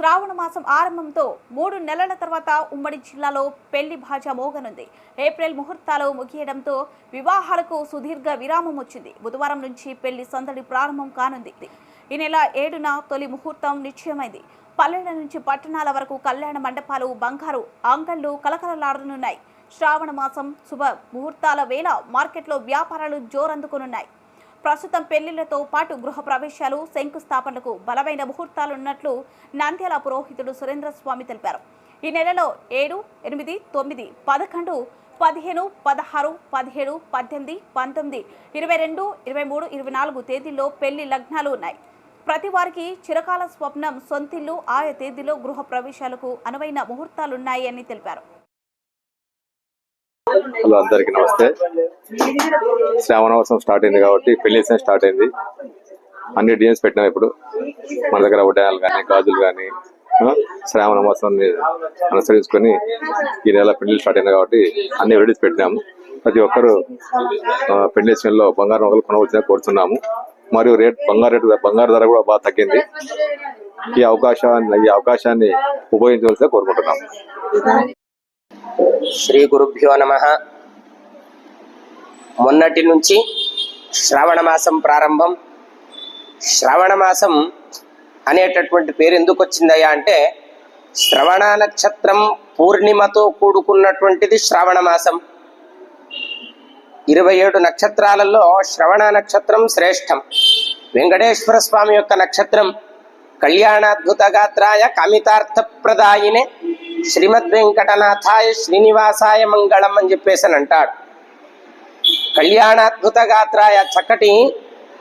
శ్రావణ మాసం ఆరంభంతో మూడు నెలల తర్వాత ఉమ్మడి జిల్లాలో పెళ్ళి భాజ మోగనుంది. ఏప్రిల్ ముహూర్తాలు ముగియడంతో వివాహాలకు సుదీర్ఘ విరామం వచ్చింది. బుధవారం నుంచి పెళ్ళి సందడి ప్రారంభం కానుంది. ఈ నెల ఏడున తొలి ముహూర్తం నిశ్చయమైంది. పల్లెల నుంచి పట్టణాల వరకు కళ్యాణ మండపాలు బంగారు అంగళ్ళు కలకలలాడనున్నాయి. శ్రావణ మాసం శుభ ముహూర్తాల వేళ మార్కెట్లో వ్యాపారాలు జోరందుకునున్నాయి. ప్రస్తుతం పెళ్ళిళ్ళతో పాటు గృహ ప్రవేశాలు శంకుస్థాపనలకు బలమైన ముహూర్తాలున్నట్లు నంద్యాల పురోహితుడు సురేంద్ర స్వామి తెలిపారు. ఈ నెలలో ఏడు ఎనిమిది తొమ్మిది పదకొండు పదిహేను పదహారు పదిహేడు పద్దెనిమిది పంతొమ్మిది ఇరవై రెండు ఇరవై మూడు ఇరవై నాలుగు తేదీల్లో పెళ్ళి లగ్నాలు ఉన్నాయి. ప్రతి వారికి చిరకాల స్వప్నం సొంతిల్లు ఆయా తేదీలో గృహ ప్రవేశాలకు అనువైన ముహూర్తాలున్నాయి అని తెలిపారు. హలో అందరికి నమస్తే. శ్రావణవాసం స్టార్ట్ అయింది కాబట్టి పెళ్ళి సీజన్ స్టార్ట్ అయింది. అన్ని డిజైన్స్ పెట్టినాం ఇప్పుడు. మన దగ్గర ఉడ్డాయాలు కానీ గాజులు కానీ శ్రావణ మాసాన్ని అనుసరించుకొని ఈ నెల పెళ్ళి స్టార్ట్ అయింది కాబట్టి అన్ని రెడీస్ పెట్టినాము ప్రతి ఒక్కరు పెళ్ళి సీజన్లో బంగారం ఒకరు కొనవలసిన కోరుతున్నాము మరియు రేట్ బంగారు రేటు బంగారు ధర కూడా బాగా తగ్గింది. ఈ అవకాశాన్ని ఈ అవకాశాన్ని ఉపయోగించవలసిన కోరుకుంటున్నాము శ్రీ గురుభ్యో నమ. మొన్నటి నుంచి శ్రావణ మాసం ప్రారంభం. శ్రావణ మాసం అనేటటువంటి పేరు ఎందుకు వచ్చిందయ్యా అంటే శ్రవణ నక్షత్రం పూర్ణిమతో కూడుకున్నటువంటిది శ్రావణ మాసం. ఇరవై ఏడు నక్షత్రాలలో శ్రవణ నక్షత్రం శ్రేష్టం. వెంకటేశ్వర స్వామి యొక్క నక్షత్రం కళ్యాణాద్భుతగాత్రాయ గాత్రాయ శ్రీమద్ వెంకటనాథాయ శ్రీనివాసాయ మంగళం అని చెప్పేసి అని అంటాడు. కళ్యాణాద్భుత గాత్రాయ చక్కటి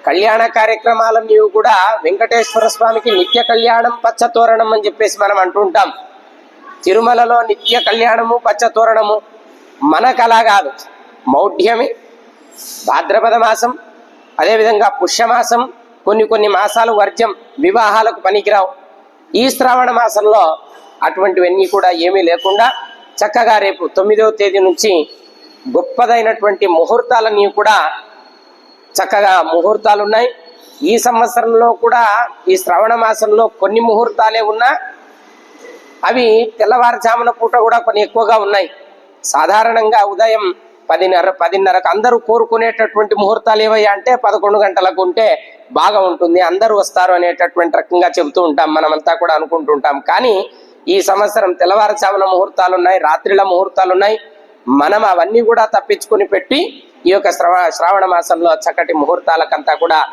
కళ్యాణ కార్యక్రమాలన్నీ కూడా వెంకటేశ్వర స్వామికి నిత్య కళ్యాణం పచ్చతోరణం అని చెప్పేసి మనం అంటుంటాం తిరుమలలో నిత్య కళ్యాణము పచ్చతోరణము మనకు అలా కాదు. మౌఢ్యమి భాద్రపద మాసం అదేవిధంగా పుష్యమాసం కొన్ని కొన్ని మాసాలు వర్జ్యం వివాహాలకు పనికిరావు. ఈ శ్రావణ మాసంలో అటువంటివన్నీ కూడా ఏమీ లేకుండా చక్కగా రేపు తొమ్మిదవ తేదీ నుంచి గొప్పదైనటువంటి ముహూర్తాలని కూడా చక్కగా ముహూర్తాలు ఉన్నాయి. ఈ సంవత్సరంలో కూడా ఈ శ్రవణ మాసంలో కొన్ని ముహూర్తాలే ఉన్నా అవి తెల్లవారుజామున పూట కూడా కొన్ని ఎక్కువగా ఉన్నాయి. సాధారణంగా ఉదయం పదిన్నర పదిన్నరకు అందరూ కోరుకునేటటువంటి ముహూర్తాలు ఏవయ్యా అంటే పదకొండు గంటలకు ఉంటే బాగా ఉంటుంది అందరూ వస్తారు అనేటటువంటి రకంగా చెబుతూ ఉంటాం మనమంతా కూడా అనుకుంటుంటాం కానీ ఈ సంవత్సరం తెల్లవారుజామున ముహూర్తాలు ఉన్నాయి రాత్రిల ముహూర్తాలు ఉన్నాయి. మనం అవన్నీ కూడా తప్పించుకుని పెట్టి ఈ యొక్క శ్రవ శ్రావణ మాసంలో చక్కటి ముహూర్తాలకంతా కూడా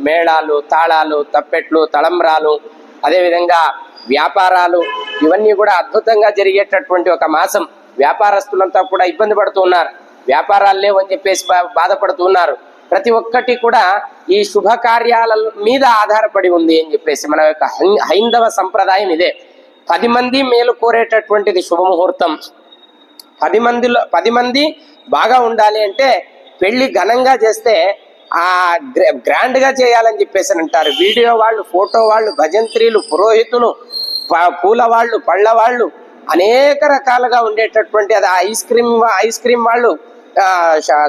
మేళాలు తాళాలు తప్పెట్లు తళంబ్రాలు అదేవిధంగా వ్యాపారాలు ఇవన్నీ కూడా అద్భుతంగా జరిగేటటువంటి ఒక మాసం. వ్యాపారస్తులంతా కూడా ఇబ్బంది పడుతూ ఉన్నారు. వ్యాపారాలు లేవని చెప్పేసి బా- బాధపడుతూ ఉన్నారు. ప్రతి ఒక్కటి కూడా ఈ శుభకార్యాల మీద ఆధారపడి ఉంది అని చెప్పేసి మన యొక్క హైందవ సంప్రదాయం ఇదే. పది మంది మేలు కోరేటటువంటిది శుభముహూర్తం. పది మందిలో పది మంది బాగా ఉండాలి అంటే పెళ్ళి ఘనంగా చేస్తే ఆ గ్రాండ్గా చేయాలని చెప్పేసి అంటారు. వీడియో వాళ్ళు ఫోటో వాళ్ళు భజంత్రీలు పురోహితులు ప- పూల వాళ్ళు పళ్ళ వాళ్ళు అనేక రకాలుగా ఉండేటటువంటి అది ఐస్ క్రీమ్ ఐస్ క్రీమ్ వాళ్ళు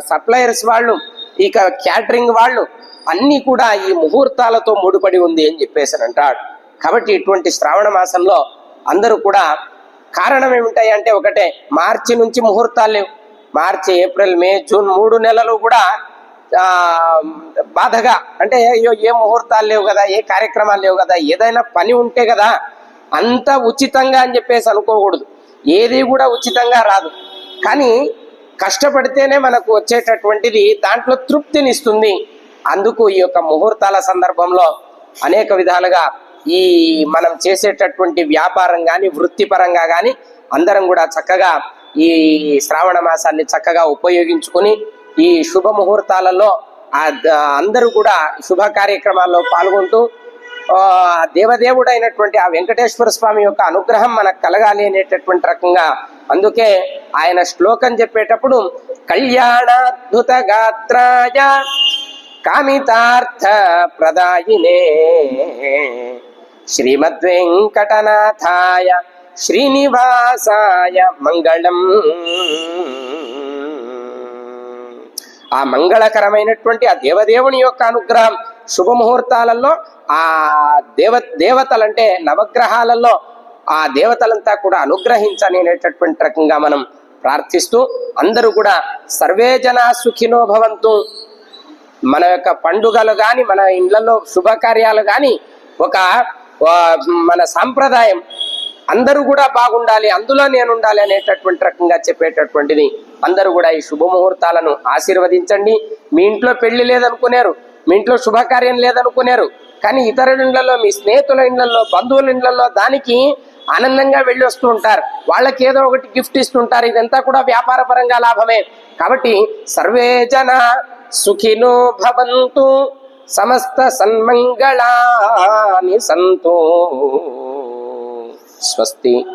సప్లయర్స్ వాళ్ళు ఇక క్యాటరింగ్ వాళ్ళు అన్ని కూడా ఈ ముహూర్తాలతో ముడిపడి ఉంది అని చెప్పేసి అంటాడు కాబట్టి ఇటువంటి శ్రావణ మాసంలో అందరూ కూడా కారణం ఏమిటాయి అంటే ఒకటే మార్చి నుంచి ముహూర్తాలు లేవు. మార్చి ఏప్రిల్ మే జూన్ మూడు నెలలు కూడా బాధగా అంటే అయ్యో ఏ ముహూర్తాలు లేవు కదా ఏ కార్యక్రమాలు లేవు కదా ఏదైనా పని ఉంటే కదా అంత ఉచితంగా అని చెప్పేసి అనుకోకూడదు. ఏది కూడా ఉచితంగా రాదు. కానీ కష్టపడితేనే మనకు వచ్చేటటువంటిది దాంట్లో తృప్తినిస్తుంది. అందుకు ఈ యొక్క ముహూర్తాల సందర్భంలో అనేక విధాలుగా ఈ మనం చేసేటటువంటి వ్యాపారం కానీ వృత్తిపరంగా కానీ అందరం కూడా చక్కగా ఈ శ్రావణ మాసాన్ని చక్కగా ఉపయోగించుకొని ఈ శుభ ముహూర్తాలలో ఆ అందరూ కూడా శుభ కార్యక్రమాల్లో పాల్గొంటూ దేవదేవుడైనటువంటి ఆ వెంకటేశ్వర స్వామి యొక్క అనుగ్రహం మనకు కలగాలి అనేటటువంటి రకంగా అందుకే ఆయన శ్లోకం చెప్పేటప్పుడు కళ్యాణాద్భుత గాత్రాయ కామితార్థ ప్రదాయినే. శ్రీమద్వెంకటనాథాయ శ్రీనివాసాయ మంగళం. ఆ మంగళకరమైనటువంటి ఆ దేవదేవుని యొక్క అనుగ్రహం శుభముహూర్తాలలో ఆ దేవ దేవతలంటే నవగ్రహాలలో ఆ దేవతలంతా కూడా అనుగ్రహించనేటటువంటి రకంగా మనం ప్రార్థిస్తూ అందరూ కూడా సర్వే జనా సుఖినో భవంతు. మన యొక్క పండుగలు కానీ మన ఇళ్ళలో శుభకార్యాలు కానీ ఒక మన సాంప్రదాయం. అందరూ కూడా బాగుండాలి అందులో నేను ఉండాలి అనేటటువంటి రకంగా చెప్పేటటువంటిది. అందరూ కూడా ఈ శుభముహూర్తాలను ఆశీర్వదించండి. మీ ఇంట్లో పెళ్ళి లేదనుకున్నారు మీ ఇంట్లో శుభకార్యం లేదనుకున్నారు కానీ ఇతర ఇళ్ళలో మీ స్నేహితుల ఇళ్ళలో బంధువుల ఇళ్ళలో దానికి ఆనందంగా వెళ్ళి వస్తూ ఉంటారు. వాళ్ళకి ఏదో ఒకటి గిఫ్ట్ ఇస్తుంటారు ఇదంతా కూడా వ్యాపార పరంగా లాభమే. కాబట్టి సర్వే జన సుఖినో భవంతు. సమస్త సన్మంగళాని సంతో. స్వస్తి.